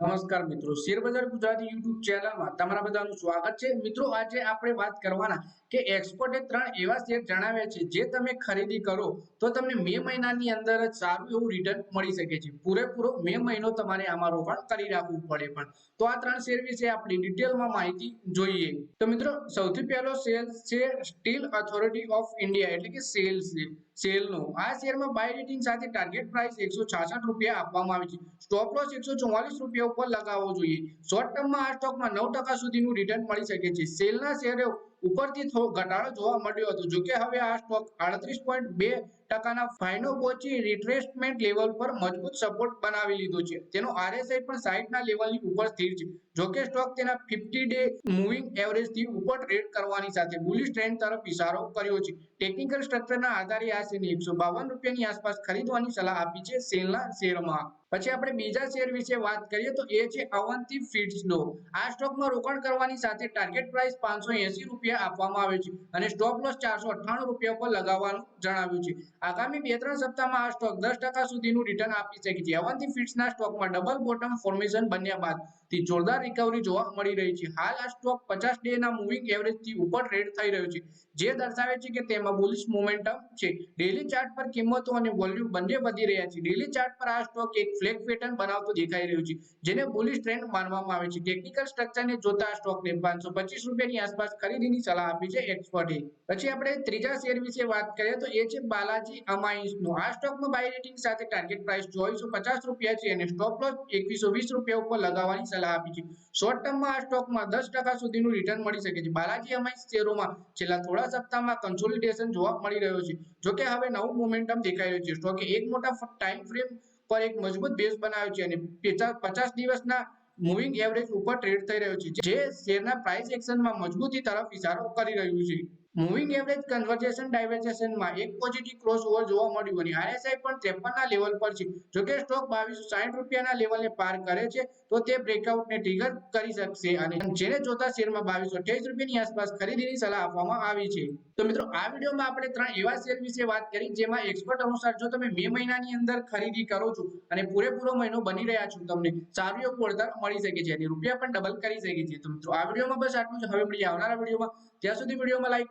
નમસ્કાર મિત્રો. શેરબજાર ગુજરાતી યુટ્યુબ ચેનલમાં તમારા બધાનું સ્વાગત છે. મિત્રો, આજે આપણે વાત કરવાના કે એક્સપર્ટે ત્રણ એવા શેર જણાવ્યા છે જે તમે ખરીદી કરો તો તમને મે મહિનાની અંદર જ સારું એવું રિટર્ન મળી શકે છે. પૂરેપૂરો મે મહિનો તમારે આમાં રોકાણ કરી રાખવું પડે પણ. તો આ ત્રણ શેર વિશે આપણે ડિટેલમાં માહિતી જોઈએ. તો મિત્રો, સૌથી પહેલો શેર છે સ્ટીલ ઓથોરિટી ઓફ ઇન્ડિયા એટલે કે સેલ સેલનો. આ શેરમાં બાય રેટિંગ સાથે ટાર્ગેટ પ્રાઇસ એકસો રૂપિયા આપવામાં આવે છે. સ્ટોપ લોસ એકસો રૂપિયા ઉપર લગાવવો જોઈએ. શોર્ટ ટર્મમાં આ સ્ટોકમાં નવ ટકા સુધીનું રિટર્ન મળી શકે છે. સેલના શેરે ઉપરથી ઘટાડો જોવા મળ્યો હતો. જોકે હવે આ સ્ટોક આડત્રીસ પોઈન્ટ બે ટકાના ફાઇનો પહોંચી રિટ્રેસમેન્ટ લેવલ પર મજબૂત સપોર્ટ બનાવી લીધો છે. તેનો આરએસઆઈ પણ સાઈઠના લેવલની ઉપર સ્થિર છે. જોકે સ્ટોક તેના ફિફ્ટી ડે મૂવિંગ એવરેજથી ઉપર ટ્રેડ કરવાની સાથે બુલિશ ટ્રેન્ડ તરફ ઇશારો કર્યો છે. ટેકનિકલ સ્ટ્રક્ચરના આધારે આ શેરને એકસો બાવન રૂપિયાની આસપાસ ખરીદવાની સલાહ આપી છે સેલના શેરમાં. પછી આપણે બીજા શેર વિશે વાત કરીએ તો એ છે અવંતી ફીડ્સનો. આ સ્ટોકમાં રોકાણ કરવાની સાથે ટાર્ગેટ પ્રાઇસ પાંચસો એસી રૂપિયા આપવામાં આવે છે અને સ્ટોપ લોસ ચારસો રૂપિયા પર લગાવવાનું જણાવ્યું છે. આગામી બે ત્રણ સપ્તાહમાં આ સ્ટોક દસ સુધીનું રિટર્ન આપી શકે છે. અવંતી ફીડ્સના સ્ટોકમાં ડબલ બોટમ ફોર્મેશન બન્યા બાદથી જોરદાર રિકવરી જોવા મળી રહી છે. હાલ આ સ્ટોક પચાસ ડેના મૂવિંગ એવરેજથી ઉપર ટ્રેડ થઈ રહ્યો છે. જે દર્શાવે છે કે તેમાં બુલિશ મોમેન્ટમ છે. ડેલી ચાર્ટ પર કિંમતો અને વોલ્યુમ બંને વધી રહ્યા છે. ડેલી ચાર્ટ પર આ સ્ટોક એક ફ્લેગ પેટર્ન બનાવતો દેખાઈ રહ્યો છે, જેને બુલિશ ટ્રેન્ડ માનવામાં આવે છે. ટેકનિકલ સ્ટ્રક્ચરને જોતા આ સ્ટોકને પાંચસો પચીસ રૂપિયાની આસપાસ ખરીદીની સલાહ આપી છે એક્સપર્ટે પછી આપણે ત્રીજા શેર વિશે વાત કરીએ તો એ છે બાલાજી અમાઇન્સનો આ સ્ટોકમાં બાય રેટિંગ સાથે ટાર્ગેટ પ્રાઇસ ચોવીસો પચાસ રૂપિયા છે અને સ્ટોપ લોસ એકવીસો વીસ રૂપિયા ઉપર લગાવવાની સલાહ આપી છે. શોર્ટ ટર્મમાં આ સ્ટોકમાં દસ ટકા સુધીનું રિટર્ન મળી શકે છે. બાલાજી અમાઇન્સ શેરોમાં છેલ્લા થોડા સપ્તાહમાં કન્સોલિડેશન જોવા મળી રહ્યો છે. જોકે હવે નવું મોમેન્ટમ દેખાઈ રહ્યું છે. સ્ટોકે એક મોટા ટાઈમ ફ્રેમ પર એક મજબૂત બેઝ બનાવ્યો છે અને પચાસ દિવસના મૂવિંગ એવરેજ ઉપર ટ્રેડ થઈ રહ્યો છે. જે શેરના પ્રાઇસ એક્શનમાં મજબૂતી તરફ ઇશારો કરી રહ્યું છે. મૂવિંગ એવરેજ કન્વર્જેશન ડાયવર્જેશનમાં એક પોઝિટિવ ક્રોસ જોવા મળ્યું અને આરએસઆઈ પણ 53 ના લેવલ પર છે. જો કે સ્ટોક 2260 રૂપિયાના લેવલને પાર કરે છે, તો તે બ્રેકઆઉટને ટ્રિગર કરી શકશે અને જેને જોતા શેરમાં 2228 રૂપિયાની આસપાસ ખરીદીની સલાહ આપવામાં આવી છે. તો મિત્રો, આ વિડીયોમાં આપણે ત્રણ એવા શેર વિશે વાત કરી જેમાં એક્સપર્ટ અનુસાર જો તમે મે મહિનાની અંદર ખરીદી કરો છો અને પૂરેપૂરો મહિનો બની રહ્યા છો, તમને સારું એવું વળતર મળી શકે છે અને રૂપિયા પણ ડબલ કરી શકે છે. તો મિત્રો, આ વિડીયોમાં બસ આટલું જ. હવે મળીએ આવનારા વિડીયોમાં. ત્યાં સુધી વિડીયોમાં લાઈક